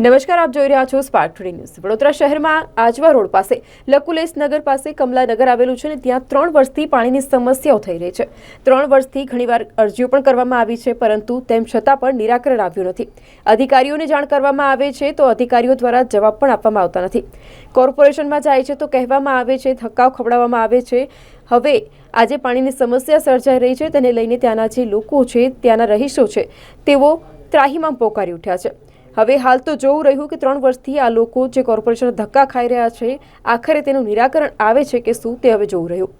નમસ્કાર, આપ જોઈ રહ્યા છો સ્પાર્ક ટુડે ન્યૂઝ વડોદરા શહેરમાં આજવા રોડ પાસે લકુલેશ નગર પાસે કમલાનગર આવેલું છે અને ત્યાં ત્રણ વર્ષથી પાણીની સમસ્યાઓ થઈ રહી છે. ત્રણ વર્ષથી ઘણીવાર અરજીઓ પણ કરવામાં આવી છે, પરંતુ તેમ છતાં પણ નિરાકરણ આવ્યું નથી. અધિકારીઓને જાણ કરવામાં આવે છે તો અધિકારીઓ દ્વારા જવાબ પણ આપવામાં આવતા નથી. કોર્પોરેશનમાં જાય છે તો કહેવામાં આવે છે, ધક્કાઓ ખવડાવવામાં આવે છે. હવે આજે પાણીની સમસ્યા સર્જાઈ રહી છે, તેને લઈને ત્યાંના જે લોકો છે, ત્યાંના રહીશો છે, તેઓ ત્રાહીમાં પોકારી ઉઠ્યા છે. હવે હાલ તો જોવું રહ્યું કે ત્રણ વર્ષથી આ લોકો જે કોર્પોરેશન ધક્કા ખાઈ રહ્યા છે આખરે તેનું નિરાકરણ આવે છે કે શું તે હવે જોવું રહ્યું?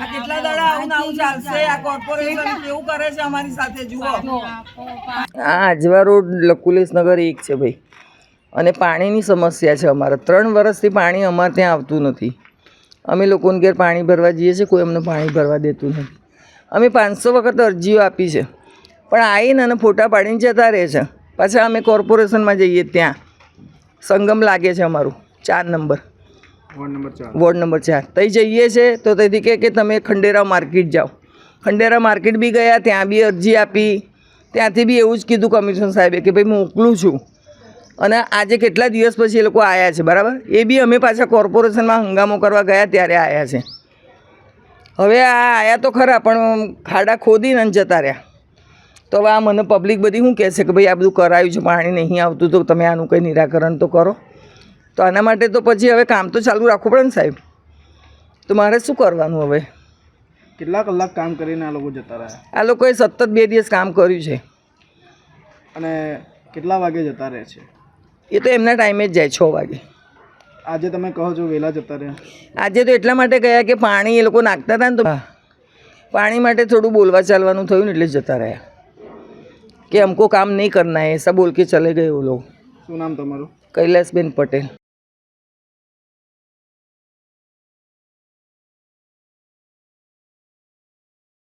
આ કેટલા દાડા આવું આવું ચાલશે? આ કોર્પોરેશન કેવું કરે છે અમારી સાથે જુઓ. આ આજવા રોડ લકુલેશ નગર એક છે ભાઈ. અને પાણીની સમસ્યા છે અમારે. ત્રણ વર્ષથી પાણી અમારે ત્યાં આવતું નથી. અમે લોકોને ઘેર પાણી ભરવા જઈએ છીએ કોઈ અમને પાણી ભરવા દેતું નથી. અમે પાંચસો વખત અરજીઓ આપી છે. પણ આવીને અને ફોટા પાડીને જતા રહે છે. પાછા અમે કોર્પોરેશનમાં જઈએ ત્યાં. સંગમ લાગે છે અમારું. ચાર નંબર. વોર્ડ નંબર ચાર. તઈ જઈએ છે તો તેથી કહે કે તમે ખંડેરા માર્કેટ જાઓ. ખંડેરા માર્કેટ બી ગયા ત્યાં બી અરજી આપી. ત્યાંથી બી એવું જ કીધું કમિશન સાહેબે કે ભાઈ મોકલું છું. અને આજે કેટલા દિવસ પછી એ લોકો આવ્યા છે બરાબર? એ બી અમે પાછા કોર્પોરેશનમાં હંગામો કરવા ગયા ત્યારે આવ્યા છે. હવે આ આવ્યા તો ખરા પણ ખાડા ખોદીને જતા રહ્યા. તો હવે આ મને પબ્લિક બધી શું કહેશે કે ભાઈ આ બધું કરાયું છે પાણી નહીં આવતું તો તમે આનું કંઈ નિરાકરણ તો કરો. તો આના માટે તો પછી હવે કામ તો ચાલુ રાખવું પડે ને સાહેબ. તો મારે શું કરવાનું હવે? કેટલા કલાક કામ કરીને આ લોકો જતા રહ્યા? આ લોકોએ સતત બે દિવસ કામ કર્યું છે. અને કેટલા વાગે જતા રહે છે? એ તો એમના ટાઈમે જ જાય છ વાગે. આજે તમે કહો છો વહેલા જતા રહ્યા. આજે તો એટલા માટે ગયા કે પાણી એ લોકો નાખતા હતા ને તો પાણી માટે થોડું બોલવા ચાલવાનું થયું ને એટલે જતા રહ્યા. કે અમકો કામ નહીં કરના એ સબ બોલ કે ચલે ગયો વો શું નામ તમારું? કૈલાસબેન પટેલ.